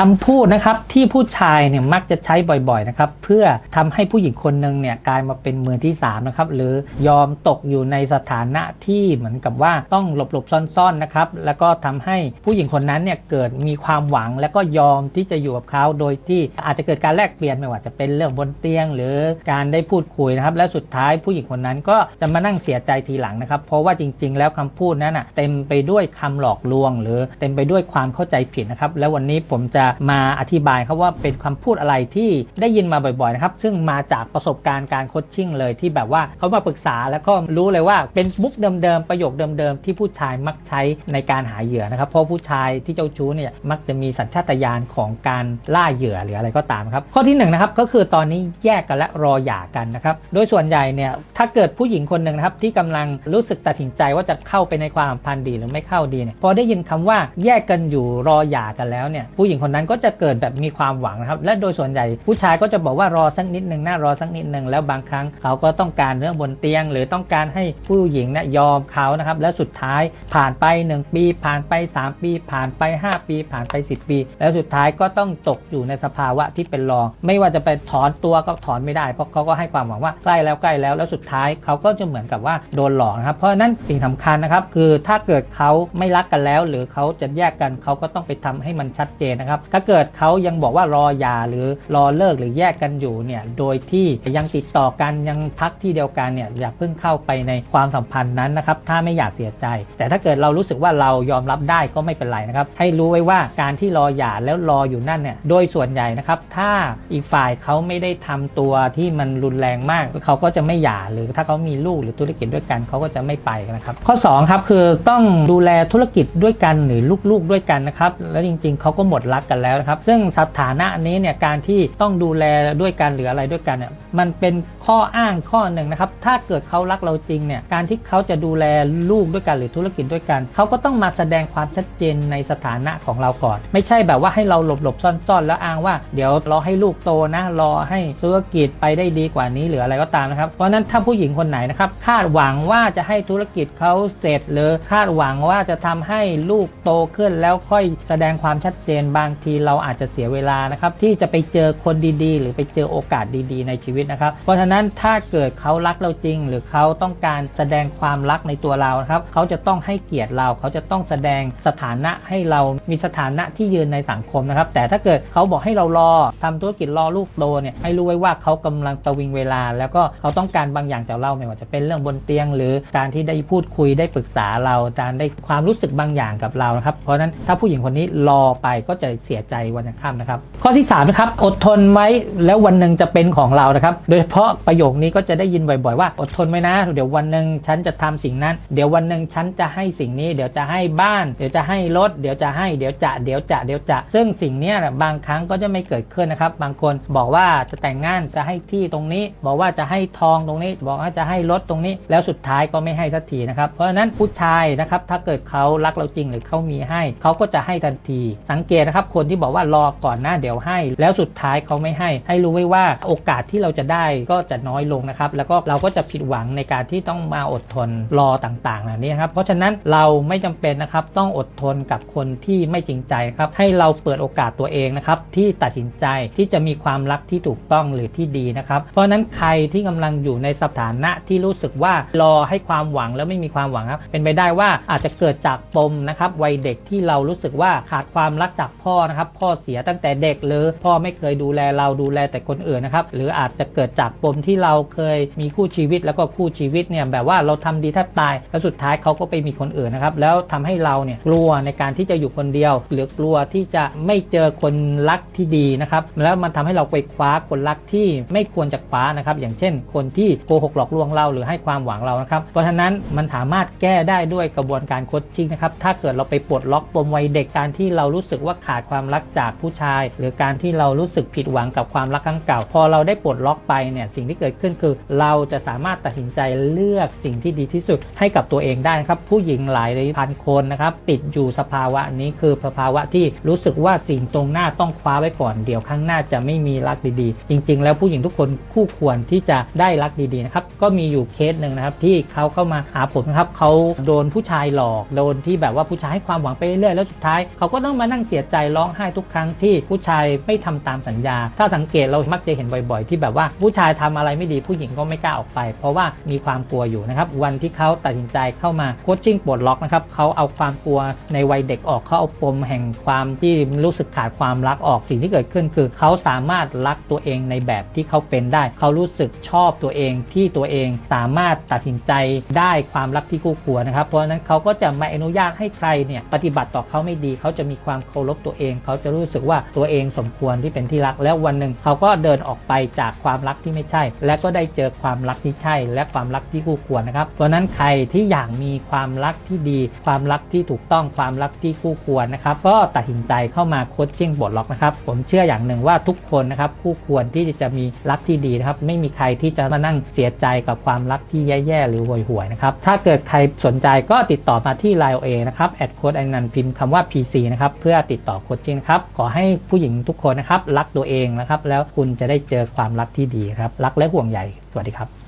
คำพูดนะครับที่ผู้ชายเนี่ยมักจะใช้บ่อยๆนะครับเพื่อทำให้ผู้หญิงคนหนึ่งเนี่ยกลายมาเป็นมือที่3นะครับหรือยอมตกอยู่ในสถานะที่เหมือนกับว่าต้องหลบๆซ่อนๆนะครับแล้วก็ทำให้ผู้หญิงคนนั้นเนี่ยเกิดมีความหวัง แล้วก็ยอมที่จะอยู่กับเขาโดยที่อาจจะเกิดการแลกเปลี่ยนไม่ว่าจะเป็นเรื่องบนเตียง หรือการได้พูดคุยนะครับ และสุดท้ายผู้หญิงคนนั้นก็จะมานั่งเสียใจทีหลังนะครับ เพราะว่าจริง ๆ แล้วคำพูดนั้นน่ะเต็มไปด้วยคำหลอกลวง หรือเต็มไปด้วยความเข้าใจผิดนะครับ แล้ววันนี้ผมจะมาอธิบายครับว่าเป็นคำพูดอะไรที่ได้ยินมาบ่อยๆนะครับซึ่งมาจากประสบการณ์การโคชชิ่งเลยที่แบบว่าเขามาปรึกษาแล้วก็รู้เลยว่าเป็นมุกเดิมๆประโยคเดิมๆที่ผู้ชายมักใช้ในการหาเหยื่อนะครับ เพราะผู้ชายที่เจ้าชู้เนี่ยมักจะมีสัญชาตญาณของการล่าเหยื่อหรืออะไรก็ตามครับ ข้อที่หนึ่งนะครับก็คือตอนนี้แยกกันและรอหย่ากันนะครับโดยส่วนใหญ่เนี่ยถ้าเกิดผู้หญิงคนหนึ่งนะครับที่กำลังรู้สึกตัดสินใจว่าจะเข้าไปในความสัมพันธ์ดีหรือไม่เข้าดีเนี่ยพอได้ยินคำว่าแยกกันอยู่รอหย่ากันแล้วเนี่ยผู้หญิงคนนั้นก็จะเกิดแบบมีความหวังนะครับ และโดยส่วนใหญ่ผู้ชายก็จะบอกว่ารอสักนิดหนึ่งนะรอสักนิดหนึ่งแล้วบางครั้งเขาก็ต้องการเรื่องบนเตียง หรือต้องการให้ผู้หญิงนี่ยยอมเขานะครับ แล้วสุดท้ายผ่านไป 1 ปี ผ่านไป 3 ปี ผ่านไป 5 ปี ผ่านไป 10 ปี แล้วสุดท้ายก็ต้องตกอยู่ในสภาวะที่เป็นรอง ไม่ว่าจะไปถอนตัวก็ถอนไม่ได้ เพราะเขาก็ให้ความหวังว่าใกล้แล้วใกล้แล้วแล้วสุดท้ายเขาก็จะเหมือนกับว่าโดนหลอกนะครับเพราะนั้นสิ่งสำคัญนะครับคือถ้าเกิดเขาไม่รักกันแล้ว หรือเขาจะแยกกันเขาก็ต้องไปทำให้มันชัดเจนนะครับถ้าเกิดเขายังบอกว่ารอหย่าหรือรอเลิกหรือแยกกันอยู่เนี่ยโดยที่ยังติดต่อกันยังพักที่เดียวกันเนี่ยอย่าเพิ่งเข้าไปในความสัมพันธ์นั้นนะครับถ้าไม่อยากเสียใจ แต่ถ้าเกิดเรารู้สึกว่าเรายอมรับได้ก็ไม่เป็นไรนะครับให้รู้ไว้ว่าการที่รอหย่าแล้วรออยู่นั่นเนี่ยโดยส่วนใหญ่นะครับถ้าอีกฝ่ายเขาไม่ได้ทำตัวที่มันรุนแรงมากเขาก็จะไม่หย่าหรือถ้าเขามีลูกหรือธุรกิจด้วยกันเขาก็จะไม่ไปนะครับข้อสองครับคือต้องดูแลธุรกิจด้วยกันหรือลูกๆด้วยกันนะครับแล้วจริง ๆเขาก็หมดรักกันแล้วนะครับ ซึ่งสถานะนี้เนี่ยการที่ต้องดูแลด้วยกันหรืออะไรด้วยกันเนี่ยมันเป็นข้ออ้างข้อหนึ่งนะครับ ถ้าเกิดเขารักเราจริงเนี่ยการที่เขาจะดูแลลูกด้วยกันหรือธุรกิจด้วยกัน เขาก็ต้องมาแสดงความชัดเจนในสถานะของเราก่อน ไม่ใช่แบบว่าให้เราหลบหลบซ่อนๆ แล้วอ้างว่าเดี๋ยวรอให้ลูกโตนะ รอให้ธุรกิจไปได้ดีกว่านี้หรืออะไรก็ตามนะครับ เพราะนั้นถ้าผู้หญิงคนไหนนะครับคาดหวังว่าจะให้ธุรกิจเขาเสร็จ หรือคาดหวังว่าจะทำให้ลูกโตขึ้นแล้วค่อยแสดงความชัดเจนบางทีเราอาจจะเสียเวลานะครับที่จะไปเจอคนดีๆ หรือไปเจอโอกาสดีๆ ในชีวิตนะครับ เพราะฉะนั้นถ้าเกิดเขารักเราจริง หรือเขาต้องการแสดงความรักในตัวเรานะครับเขาจะต้องให้เกียรติเราเขาจะต้องแสดงสถานะให้เรามีสถานะที่ยืนในสังคมนะครับ แต่ถ้าเกิดเขาบอกให้เรารอทำธุรกิจรอลูกโตเนี่ยให้รู้ไว้ว่าเขากำลังประวิงเวลา แล้วก็เขาต้องการบางอย่างจากเราไม่ว่าจะเป็นเรื่องบนเตียง หรือการที่ได้พูดคุยได้ปรึกษาเราการได้ความรู้สึกบางอย่างกับเรานะครับ เพราะฉะนั้นถ้าผู้หญิงคนนี้รอไปก็จะเสียใจวันยังค่ำนะครับ ข้อที่3นะครับอดทนไว้แล้ววันหนึ่งจะเป็นของเรานะครับ โดยเฉพาะประโยคนี้ก็จะได้ยินบ่อยๆว่า อดทนไว้นะ เดี๋ยววันหนึ่งฉันจะทำสิ่งนั้น เดี๋ยววันหนึ่งฉันจะให้สิ่งนี้ เดี๋ยวจะให้บ้าน เดี๋ยวจะให้รถ เดี๋ยวจะให้ เดี๋ยวจะ เดี๋ยวจะ เดี๋ยวจะ ซึ่งสิ่งนี้บางครั้งก็จะไม่เกิดขึ้นนะครับ บางคนบอกว่าจะแต่งงานจะให้ที่ตรงนี้ บอกว่าจะให้ทองตรงนี้ บอกว่าจะให้รถตรงนี้ แล้วสุดท้ายก็ไม่ให้สักทีนะครับ เพราะฉะนั้นผู้ชายนะครับ ถ้าเกิดเขารักเราจริงหรือเขามีให้ เขาก็จะให้ทันที สังเกตนะครับคนที่บอกว่ารอก่อนหน้าเดี๋ยวให้ แล้วสุดท้ายเขาไม่ให้ ให้รู้ไว้ว่าโอกาสที่เราจะได้ก็จะน้อยลงนะครับ แล้วก็เราก็จะผิดหวังในการที่ต้องมาอดทนรอต่างๆเหล่านี้นะครับ เพราะฉะนั้นเราไม่จำเป็นนะครับต้องอดทนกับคนที่ไม่จริงใจครับ ให้เราเปิดโอกาสตัวเองนะครับที่ตัดสินใจที่จะมีความรักที่ถูกต้องหรือที่ดีนะครับ เพราะฉะนั้นใครที่กำลังอยู่ในสถานะที่รู้สึกว่ารอให้ความหวังแล้วไม่มีความหวังครับ เป็นไปได้ว่าอาจจะเกิดจากปมนะครับวัยเด็กที่เรารู้สึกว่าขาดความรักจากพ่อนะครับพ่อเสียตั้งแต่เด็กหรือพ่อไม่เคยดูแลเราดูแลแต่คนอื่นนะครับหรืออาจจะเกิดจากปมที่เราเคยมีคู่ชีวิตแล้วก็คู่ชีวิตเนี่ยแบบว่าเราทำดีแทบตาย แล้วสุดท้ายเขาก็ไปมีคนอื่นนะครับแล้วทำให้เราเนี่ยกลัวในการที่จะอยู่คนเดียว หรือกลัวที่จะไม่เจอคนรักที่ดีนะครับแล้วมันทำให้เราไปคว้าคนรักที่ไม่ควรจะคว้านะครับอย่างเช่น คนที่โกหกหลอกลวงเราหรือให้ความหวังเรานะครับเพราะฉะนั้นมันสามารถแก้ได้ด้วยกระบวนการโคชชิ่งนะครับถ้าเกิดเราไปปลดล็อกปมวัยเด็กการที่เรารู้สึกว่าขาดความความรักจากผู้ชาย หรือการที่เรารู้สึกผิดหวังกับความรักครั้งเก่า พอเราได้ปลดล็อกไปเนี่ยสิ่งที่เกิดขึ้นคือ เราจะสามารถตัดสินใจเลือกสิ่งที่ดีที่สุดให้กับตัวเองได้นะครับ ผู้หญิงหลายพันคนนะครับติดอยู่สภาวะนี้คือสภาวะที่รู้สึกว่าสิ่งตรงหน้าต้องคว้าไว้ก่อนเดี๋ยวข้างหน้าจะไม่มีรักดีๆ จริง ๆ แล้วผู้หญิงทุกคนคู่ควรที่จะได้รักดีๆนะครับก็มีอยู่เคสหนึ่งนะครับที่เขาเข้ามาหาผมนะครับเขาโดนผู้ชายหลอกโดนที่แบบว่าผู้ชายให้ความหวังไปเรื่อยแล้วสุดท้ายเขาก็ต้องมานั่งเสียใจร้ององไห้ทุกครั้งที่ผู้ชายไม่ทำตามสัญญา ถ้าสังเกตเรามักจะเห็นบ่อยๆ ที่แบบว่าผู้ชายทำอะไรไม่ดีผู้หญิงก็ไม่กล้าออกไป เพราะว่ามีความกลัวอยู่นะครับวันที่เขาตัดสินใจเข้ามาโคชชิ่งปลดล็อกนะครับเขาเอาความกลัวในวัยเด็กออกเขาเอาปมแห่งความที่รู้สึกขาดความรักออกสิ่งที่เกิดขึ้น คือเขาสามารถรักตัวเองในแบบที่เขาเป็นได้ เขารู้สึกชอบตัวเองที่ตัวเองสามารถตัดสินใจได้ความรักที่คู่ควรนะครับเพราะฉะนั้นเขาก็จะไม่อนุญาตให้ใครเนี่ยปฏิบัติต่อเขาไม่ดี เขาจะมีความเคารพตัวเองเขาจะรู้สึกว่าตัวเองสมควรที่เป็นที่รัก แล้ววันหนึ่งเขาก็เดินออกไปจากความรักที่ไม่ใช่ และก็ได้เจอความรักที่ใช่ และความรักที่คู่ควรนะครับเพราะนั้นใครที่อยากมีความรักที่ดี ความรักที่ถูกต้องความรักที่คู่ควรนะครับก็ตัดสินใจเข้ามาโคชชิ่งบทล็อกนะครับผมเชื่ออย่างหนึ่งว่าทุกคนนะครับคู่ควรที่จะมีรักที่ดีนะครับไม่มีใครที่จะมานั่งเสียใจกับความรักที่แย่ๆหรือห่วยๆนะครับถ้าเกิดใครสนใจก็ติดต่อมาที่ Line OA นะครับแอดโค้ดไอนันพิมพ์คำว่า PC นะครับเพื่อติดต่อโคชจริงครับ ขอให้ผู้หญิงทุกคนนะครับ รักตัวเองนะครับ แล้วคุณจะได้เจอความรักที่ดีครับ รักและห่วงใยสวัสดีครับ